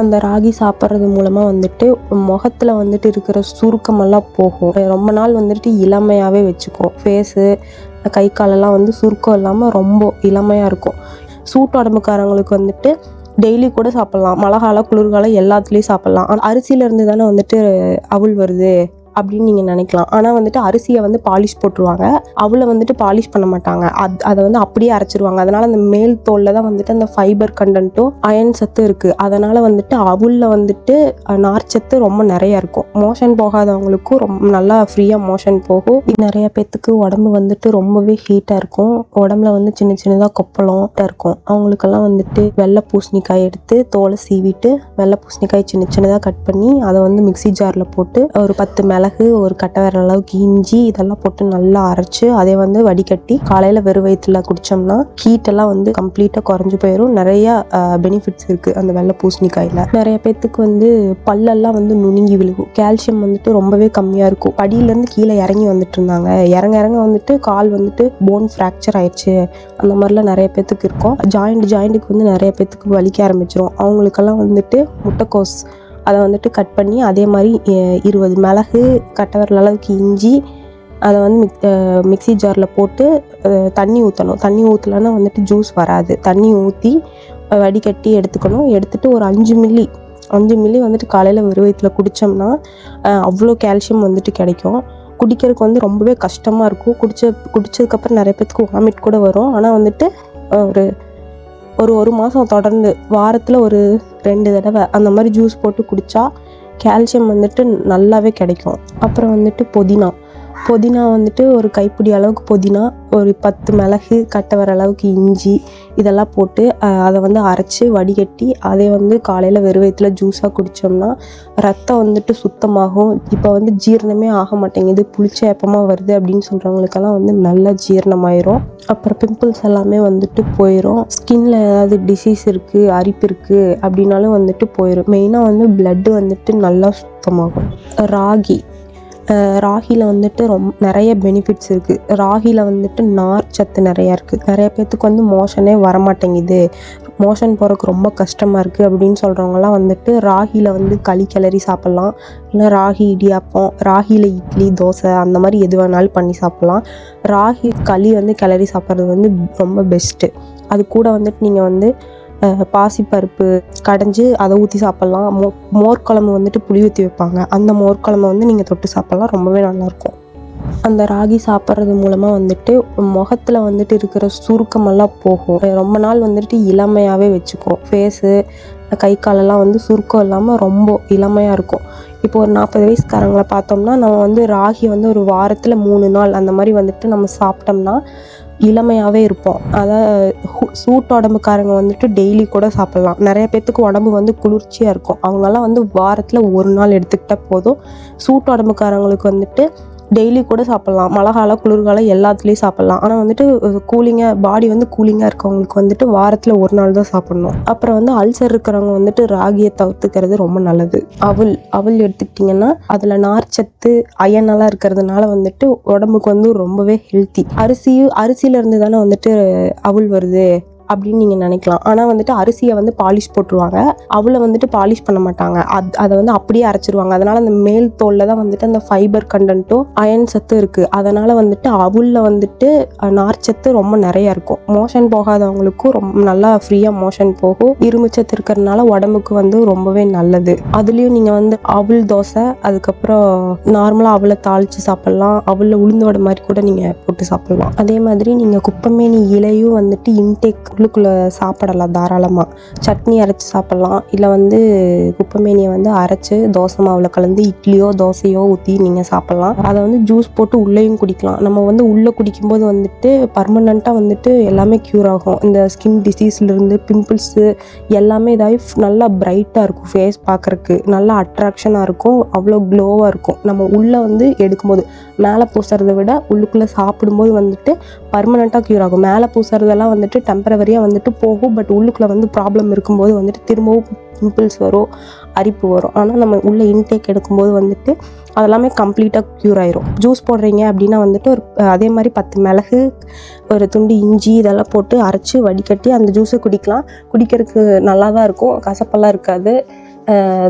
அந்த ராகி சாப்பிட்றது மூலமாக வந்துட்டு முகத்தில் வந்துட்டு இருக்கிற சுருக்கமெல்லாம் போகும். ரொம்ப நாள் வந்துட்டு இளமையாகவே வச்சுக்கும். ஃபேஸு கை காலெல்லாம் வந்து சுருக்கம் இல்லாமல் ரொம்ப இளமையாக இருக்கும். சூட்டு உடம்புக்காரங்களுக்கு வந்துட்டு டெய்லி கூட சாப்பிட்லாம். மழை காலம் குளிர்காலம் எல்லாத்துலேயும் சாப்பிட்லாம். ஆனால் அரிசியிலேருந்து தானே வந்துட்டு அவுள் வருது. அப்படின்னு நீங்கள் நினைக்கலாம். ஆனால் வந்துட்டு அரிசியை வந்து பாலிஷ் போட்டுருவாங்க. அவளை வந்துட்டு பாலிஷ் பண்ண மாட்டாங்க. அது அதை வந்து அப்படியே அரைச்சிருவாங்க. அதனால் அந்த மேல் தோலில் தான் வந்துட்டு அந்த ஃபைபர் கண்டென்ட்டும் அயன் சத்து இருக்குது அதனால் வந்துட்டு அவுளில் வந்துட்டு நார்ச்சத்து ரொம்ப நிறையா இருக்கும். மோஷன் போகாதவங்களுக்கும் ரொம்ப நல்லா ஃப்ரீயாக மோஷன் போகும். நிறைய பேர்த்துக்கு உடம்பு வந்துட்டு ரொம்பவே ஹீட்டாக இருக்கும். உடம்புல வந்து சின்ன சின்னதாக கொப்பளம் இருக்கும். அவங்களுக்கெல்லாம் வந்துட்டு வெள்ளை பூசணிக்காய் எடுத்து தோலை சீவிட்டு வெள்ளை பூசணிக்காய் சின்ன சின்னதாக கட் பண்ணி அதை வந்து மிக்ஸி ஜாரில் போட்டு ஒரு பத்து மிளகு ஒரு கட்டை விரல் அளவுக்கு இஞ்சி இதெல்லாம் போட்டு நல்லா அரைச்சு அதை வந்து வடிகட்டி காலையில் வெறும் வயிற்றுல குடிச்சோம்னா ஹீட் எல்லாம் வந்து கம்ப்ளீட்டாக குறைஞ்சு போயிடும் நிறைய பெனிஃபிட்ஸ் இருக்குது அந்த வெள்ளை பூசணிக்காயில். நிறைய பேர்த்துக்கு வந்து பல்லெல்லாம் வந்து நுணுங்கி விழுகும். கால்சியம் வந்துட்டு ரொம்பவே கம்மியாக இருக்கும். படியிலேருந்து கீழே இறங்கி வந்துட்டு இருந்தாங்க. இறங்க இறங்க வந்துட்டு கால் வந்துட்டு போன் ஃப்ராக்சர் ஆயிடுச்சு. அந்த மாதிரிலாம் நிறைய பேர்த்துக்கு இருக்கும். ஜாயிண்ட் ஜாயிண்ட்டுக்கு வந்து நிறைய பேர்த்துக்கு வலிக்க ஆரம்பிச்சிரும். அவங்களுக்கெல்லாம் வந்துட்டு முட்டைக்கோஸ் அதை வந்துட்டு கட் பண்ணி அதே மாதிரி இருபது மிளகு கட்டை அளவுக்கு இஞ்சி அதை வந்து மிக் மிக்சி மிக்ஸி ஜாரில் போட்டு தண்ணி ஊற்றணும் தண்ணி ஊற்றலன்னா வந்துட்டு ஜூஸ் வராது. தண்ணி ஊற்றி வடிகட்டி எடுத்துக்கணும். எடுத்துகிட்டு ஒரு அஞ்சு மில்லி அஞ்சு மில்லி வந்துட்டு காலையில் வெறும் வயிற்றுல குடித்தோம்னா அவ்வளோ கால்சியம் வந்துட்டு கிடைக்கும். குடிக்கிறதுக்கு வந்து ரொம்பவே கஷ்டமாக இருக்கும். குடிச்ச குடித்ததுக்கப்புறம் நிறைய பேத்துக்கு வாமிட் கூட வரும். ஆனால் வந்துட்டு ஒரு ஒரு ஒரு மாதம் தொடர்ந்து வாரத்தில் ஒரு ரெண்டு தடவை அந்த மாதிரி ஜூஸ் போட்டு குடித்தா கால்சியம் வந்துட்டு நல்லாவே கிடைக்கும். அப்புறம் வந்துட்டு புதினா. புதினா வந்துட்டு ஒரு கைப்பிடி அளவுக்கு புதினா ஒரு பத்து மிளகு கட்டை வர அளவுக்கு இஞ்சி இதெல்லாம் போட்டு அதை வந்து அரைச்சி வடிகட்டி அதை வந்து காலையில் வெறும் வயிற்றுல ஜூஸாக குடித்தோம்னா ரத்தம் வந்துட்டு சுத்தமாகும். இப்போ வந்து ஜீரணமே ஆக மாட்டேங்குது. புளிச்ச ஏப்பமாக வருது அப்படின்னு சொல்கிறவங்களுக்கெல்லாம் வந்து நல்லா ஜீரணமாயிரும். அப்புறம் பிம்பிள்ஸ் எல்லாமே வந்துட்டு போயிடும் ஸ்கின்ல ஏதாவது டிசீஸ் இருக்குது அரிப்பு இருக்குது அப்படின்னாலும் வந்துட்டு போயிடும் மெயினாக வந்து பிளட்டு வந்துட்டு நல்லா சுத்தமாகும். ராகி. ராகியில் வந்துட்டு ரொம் நிறைய பெனிஃபிட்ஸ் இருக்குது ராகியில் வந்துட்டு நார் சத்து நிறையா இருக்குது நிறைய பேர்த்துக்கு வந்து மோஷனே வரமாட்டேங்குது. மோஷன் போகிறதுக்கு ரொம்ப கஷ்டமாக இருக்குது அப்படின்னு சொல்கிறவங்கலாம் வந்துட்டு ராகியில் வந்து களி கிளறி சாப்பிட்லாம். இல்லை ராகி இடியாப்பம் ராகியில் இட்லி தோசை அந்த மாதிரி எது வேணாலும் பண்ணி சாப்பிட்லாம். ராகி களி வந்து கிளறி சாப்பிட்றது வந்து ரொம்ப பெஸ்ட்டு அது கூட வந்துட்டு நீங்கள் வந்து பாசிப்பருப்பு கடைஞ்சி அதை ஊற்றி சாப்பிட்லாம். மோ மோர் குழம்பு வந்துட்டு புளி ஊற்றி வைப்பாங்க. அந்த மோர் குழம்பு வந்து நீங்கள் தொட்டு சாப்பிட்லாம். ரொம்பவே நல்லாயிருக்கும். அந்த ராகி சாப்பிட்றது மூலமாக வந்துட்டு முகத்தில் வந்துட்டு இருக்கிற சுருக்கமெல்லாம் போகும். ரொம்ப நாள் வந்துட்டு இளமையாகவே வச்சுக்கும் ஃபேஸு கை காலெல்லாம் வந்து சுருக்கம் இல்லாமல் ரொம்ப இளமையாக இருக்கும். இப்போ ஒரு நாற்பது வயசுக்காரங்களை பார்த்தோம்னா நம்ம வந்து ராகி வந்து ஒரு வாரத்தில் மூணு நாள் அந்த மாதிரி வந்துட்டு நம்ம சாப்பிட்டோம்னா இளமையாகவே இருப்போம். அதாவது சூட்டு உடம்புக்காரங்க வந்துட்டு டெய்லி கூட சாப்பிட்லாம். நிறைய பேர்த்துக்கு உடம்பு வந்து குளிர்ச்சியாக இருக்கும். அவங்கெல்லாம் வந்து வாரத்தில் ஒரு நாள் எடுத்துக்கிட்டால் போதும். சூட்டு உடம்புக்காரங்களுக்கு வந்துட்டு டெய்லி கூட சாப்பிட்லாம். மழை காலம் குளிர்காலம் எல்லாத்துலேயும் சாப்பிட்லாம். ஆனால் வந்துட்டு கூலிங்காக பாடி வந்து கூலிங்காக இருக்கவங்களுக்கு வந்துட்டு வாரத்தில் ஒரு நாள் தான் சாப்பிட்ணும். அப்புறம் வந்து அல்சர் இருக்கிறவங்க வந்துட்டு ராகியை தவிர்த்துக்கிறது ரொம்ப நல்லது. அவள் அவள் எடுத்துக்கிட்டிங்கன்னா அதில் நார்ச்சத்து அயனெல்லாம் இருக்கிறதுனால வந்துட்டு உடம்புக்கு வந்து ரொம்பவே ஹெல்த்தி அரிசியும் அரிசியிலேருந்து தானே வந்துட்டு அவள் வருது. அப்படின்னு நீங்கள் நினைக்கலாம். ஆனால் வந்துட்டு அரிசியை வந்து பாலிஷ் போட்டுருவாங்க. அவளை வந்துட்டு பாலிஷ் பண்ண மாட்டாங்க. அது அதை வந்து அப்படியே அரைச்சிருவாங்க. அதனால் அந்த மேல் தோலில் தான் வந்துட்டு அந்த ஃபைபர் கண்டென்ட்டும் அயன் சத்து இருக்குது அதனால் வந்துட்டு அவளில் வந்துட்டு நார்ச்சத்து ரொம்ப நிறையா இருக்கும். மோஷன் போகாதவங்களுக்கும் ரொம்ப நல்லா ஃப்ரீயாக மோஷன் போகும். இருமுச்சத்து இருக்கிறதுனால உடம்புக்கு வந்து ரொம்பவே நல்லது. அதுலேயும் நீங்கள் வந்து அவல் தோசை அதுக்கப்புறம் நார்மலாக அவளை தாளித்து சாப்பிட்லாம். அவளில் உளுந்து மாதிரி கூட நீங்கள் போட்டு சாப்பிட்லாம். அதே மாதிரி நீங்கள் குப்பமேனி இலையும் வந்துட்டு இன்டேக் உள்ளுக்குள்ளே சாப்பிடலாம் தாராளமாக. சட்னி அரைச்சி சாப்பிட்லாம். இல்லை வந்து குப்பைமேனியை வந்து அரைச்சி தோசை மாவில் கலந்து இட்லியோ தோசையோ ஊற்றி நீங்கள் சாப்பிட்லாம். அதை வந்து ஜூஸ் போட்டு உள்ளேயும் குடிக்கலாம். நம்ம வந்து உள்ளே குடிக்கும்போது வந்துட்டு பர்மனண்ட்டாக வந்துட்டு எல்லாமே க்யூர் ஆகும். இந்த ஸ்கின் டிசீஸ்லேருந்து பிம்பிள்ஸு எல்லாமே இதாகி நல்லா பிரைட்டாக இருக்கும் ஃபேஸ் பார்க்குறக்கு நல்லா அட்ராக்ஷனாக இருக்கும். அவ்வளோ க்ளோவாக இருக்கும். நம்ம உள்ளே வந்து எடுக்கும்போது மேலே பூசுறதை விட உள்ளுக்குள்ளே சாப்பிடும்போது வந்துட்டு பர்மனெண்ட்டாக க்யூர் ஆகும். மேலே பூசுறதெல்லாம் வந்துட்டு டெம்பரவரி டெம்பரவரியாக வந்துட்டு போகும். பட் உள்ளுக்குள்ளே வந்து ப்ராப்ளம் இருக்கும்போது வந்துட்டு திரும்பவும் பிம்பிள்ஸ் வரும் அரிப்பு வரும். ஆனால் நம்ம உள்ளே இன்டேக் எடுக்கும்போது வந்துட்டு அதெல்லாமே கம்ப்ளீட்டாக க்யூர் ஆயிரும். ஜூஸ் போடுறீங்க அப்படின்னா வந்துட்டு ஒரு அதே மாதிரி பத்து மிளகு ஒரு துண்டு இஞ்சி இதெல்லாம் போட்டு அரைச்சி வடிகட்டி அந்த ஜூஸை குடிக்கலாம். குடிக்கிறதுக்கு நல்லா தான் இருக்கும். கசப்பெல்லாம் இருக்காது.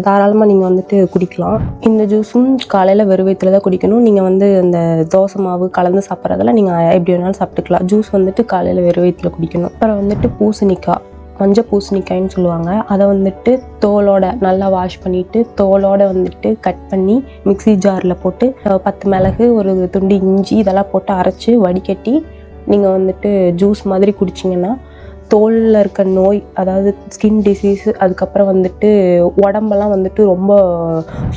தாராளமாக நீங்கள் வந்துட்டு குடிக்கலாம். இந்த ஜூஸும் காலையில் வெறும் வயித்துல தான் குடிக்கணும். நீங்கள் வந்து அந்த தோசை மாவு கலந்து சாப்பிட்றதெல்லாம் நீங்கள் எப்படி வேணாலும் சாப்பிட்டுக்கலாம். ஜூஸ் வந்துட்டு காலையில் வெறும் வயிற்றுல குடிக்கணும். அப்புறம் வந்துட்டு பூசணிக்காய் மஞ்சள் பூசணிக்காய்ன்னு சொல்லுவாங்க. அதை வந்துட்டு தோலோட நல்லா வாஷ் பண்ணிவிட்டு தோலோட வந்துட்டு கட் பண்ணி மிக்ஸி ஜாரில் போட்டு பத்து மிளகு ஒரு துண்டு இஞ்சி இதெல்லாம் போட்டு அரைச்சி வடிகட்டி நீங்கள் வந்துட்டு ஜூஸ் மாதிரி குடிச்சிங்கன்னா தோலில் இருக்க நோய் அதாவது ஸ்கின் டிசீஸ் அதுக்கப்புறம் வந்துட்டு உடம்பெல்லாம் வந்துட்டு ரொம்ப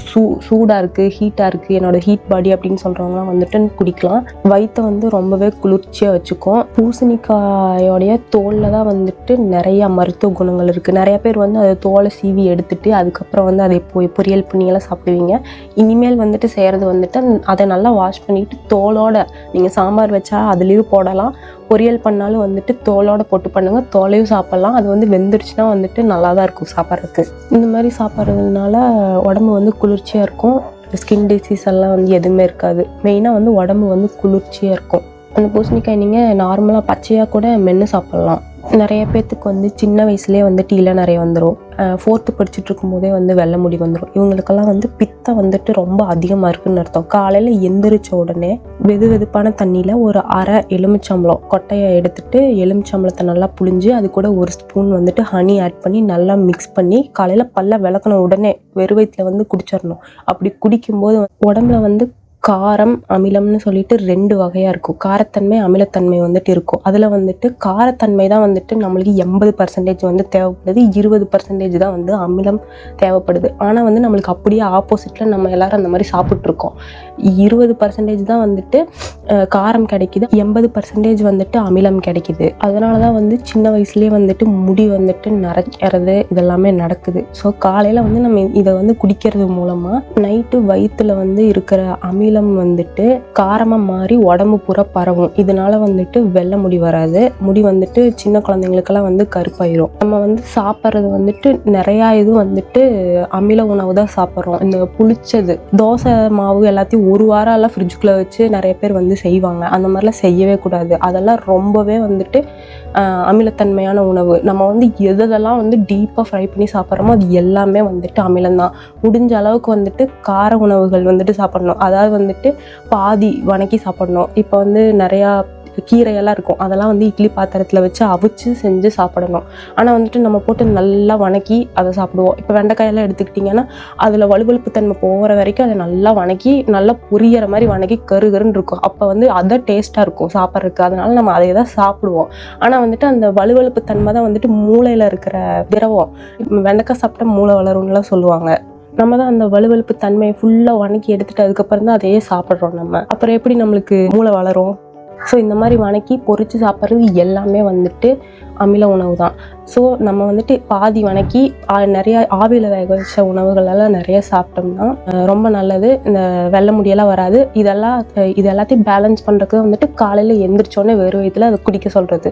சூ சூடாக இருக்குது ஹீட்டாக இருக்குது என்னோடய ஹீட் பாடி அப்படின்னு சொல்கிறவங்களாம் வந்துட்டு குடிக்கலாம். வயிற்றை வந்து ரொம்பவே குளிர்ச்சியாக வச்சுக்கும். பூசணிக்காயோடைய தோலில் தான் வந்துட்டு நிறையா மருத்துவ குணங்கள் இருக்குது நிறைய பேர் வந்து அதை தோலை சீவி எடுத்துட்டு அதுக்கப்புறம் வந்து அதை போய் பொரியல் பண்ணியெல்லாம் சாப்பிடுவீங்க. இனிமேல் வந்துட்டு செய்கிறது வந்துட்டு அதை நல்லா வாஷ் பண்ணிட்டு தோலோட நீங்கள் சாம்பார் வச்சா அதுலேயும் போடலாம். பொரியல் பண்ணாலும் வந்துட்டு தோலோட போட்டு பண்ணுங்க. தோலையும் சாப்பிட்லாம். அது வந்து வெந்துருச்சுன்னா வந்துட்டு நல்லா தான் இருக்கும் சாப்பிட்றதுக்கு. இந்த மாதிரி சாப்பிட்றதுனால உடம்பு வந்து குளிர்ச்சியாக இருக்கும். ஸ்கின் டிசீஸ் எல்லாம் வந்து எதுவுமே இருக்காது. மெயினாக வந்து உடம்பு வந்து குளிர்ச்சியாக இருக்கும். அந்த பூசணிக்காய் நீங்கள் நார்மலாக பச்சையாக கூட மென்று சாப்பிட்லாம். நிறைய பேர்த்துக்கு வந்து சின்ன வயசுலேயே வந்துட்டு இலை நிறைய வந்துடும் ஃபோர்த்து படிச்சுட்டு இருக்கும்போதே வந்து வெள்ளை முடி வந்துடும் இவங்களுக்கெல்லாம் வந்து பித்தம் வந்துட்டு ரொம்ப அதிகமாக இருக்குன்னு அர்த்தம். காலையில் எந்திரிச்ச உடனே வெது வெதுப்பான தண்ணியில் ஒரு அரை எலுமிச்சம்பளம் கொட்டையை எடுத்துட்டு எலுமிச்சம்பளத்தை நல்லா புழிஞ்சு அது கூட ஒரு ஸ்பூன் வந்துட்டு ஹனி ஆட் பண்ணி நல்லா மிக்ஸ் பண்ணி காலையில் பல்ல விளக்குன உடனே வெறுவயத்தில் வந்து குடிச்சிடணும் அப்படி குடிக்கும்போது உடம்புல வந்து காரம் அமிலம்னு சொல்லிட்டு ரெண்டு வகையாக இருக்கும். காரத்தன்மை அமிலத்தன்மை வந்துட்டு இருக்கும். அதில் வந்துட்டு காரத்தன்மை தான் வந்துட்டு நம்மளுக்கு எண்பது பர்சன்டேஜ் வந்து தேவைப்படுது. இருபது பர்சன்டேஜ் தான் வந்து அமிலம் தேவைப்படுது. ஆனால் வந்து நம்மளுக்கு அப்படியே ஆப்போசிட்டில் நம்ம எல்லாரும் அந்த மாதிரி சாப்பிட்ருக்கோம் இருபது பர்சன்டேஜ் தான் வந்துட்டு காரம் கிடைக்குது. எண்பது பர்சன்டேஜ் வந்துட்டு அமிலம் கிடைக்குது. அதனால தான் வந்து சின்ன வயசுலேயே வந்துட்டு முடி வந்துட்டு நரைக்கிறது இதெல்லாமே நடக்குது. ஸோ காலையில் வந்து நம்ம இதை வந்து குடிக்கிறது மூலமாக நைட்டு வயிற்றில் வந்து இருக்கிற அமிலம் வந்துட்டு காரமாக மாறி உடம்பு பூரா பரவும். இதனால வந்துட்டு வெள்ளை முடி வராது. முடி வந்துட்டு சின்ன குழந்தைங்களுக்கெல்லாம் வந்து கருப்பாயிரும். நம்ம வந்து சாப்பிட்றது வந்துட்டு நிறையா இது வந்துட்டு அமில உணவு தான் சாப்பிட்றோம். இந்த புளிச்சது தோசை மாவு எல்லாத்தையும் ஒரு வாரம் எல்லாம் ஃப்ரிட்ஜுக்குள்ளே வச்சு நிறைய பேர் வந்து செய்வாங்க. அந்த மாதிரிலாம் செய்யவே கூடாது. அதெல்லாம் ரொம்பவே வந்துட்டு அமிலத்தன்மையான உணவு. நம்ம வந்து எதெல்லாம் வந்து டீப்பாக ஃப்ரை பண்ணி சாப்பிட்றோமோ அது எல்லாமே வந்துட்டு அமிலம்தான் முடிஞ்ச அளவுக்கு வந்துட்டு கார உணவுகள் வந்துட்டு சாப்பிடணும். அதாவது வந்துட்டு பாதி வணக்கி சாப்பிடணும். இப்போ வந்து நிறையா கீரையெல்லாம் இருக்கும். அதெல்லாம் வந்து இட்லி பாத்திரத்தில் வச்சு அவிச்சு செஞ்சு சாப்பிடணும். ஆனால் வந்துட்டு நம்ம போட்டு நல்லா வணக்கி அதை சாப்பிடுவோம். இப்போ வெண்டைக்காயெல்லாம் எடுத்துக்கிட்டிங்கன்னா அதில் வலுவழுப்பு தன்மை போகிற வரைக்கும் அதை நல்லா வணக்கி நல்லா புரியற மாதிரி வணக்கி கரு கருன்னு இருக்கும். அப்போ வந்து அதை டேஸ்ட்டாக இருக்கும் சாப்பிட்றதுக்கு. அதனால நம்ம அதை தான் சாப்பிடுவோம். ஆனால் வந்துட்டு அந்த வலுவழுப்பு தன்மை தான் வந்துட்டு மூளையில் இருக்கிற திரவம். இப்ப வெண்டைக்காய் சாப்பிட்டா மூளை வளரும்லாம் சொல்லுவாங்க. நம்ம தான் அந்த வலுவலுப்பு தன்மையை ஃபுல்லாக வணக்கி எடுத்துட்டு அதுக்கப்புறம் தான் அதையே சாப்பிட்றோம் நம்ம. அப்புறம் எப்படி நம்மளுக்கு மூளை வளரும்? ஸோ இந்த மாதிரி வணக்கி பொறிச்சு சாப்பிட்றது எல்லாமே வந்துட்டு அமில உணவு தான். ஸோ நம்ம வந்துட்டு பாதி வணக்கி நிறைய ஆவியில் வேக வச்ச உணவுகளெல்லாம் நிறைய சாப்பிட்டோம்னா ரொம்ப நல்லது. இந்த வெள்ளை முடியெல்லாம் வராது. இதெல்லாம் இது எல்லாத்தையும் பேலன்ஸ் பண்ணுறதுக்கு வந்துட்டு காலையில் எந்திரிச்சோடனே வெறும் வயதில் அதை குடிக்க சொல்கிறது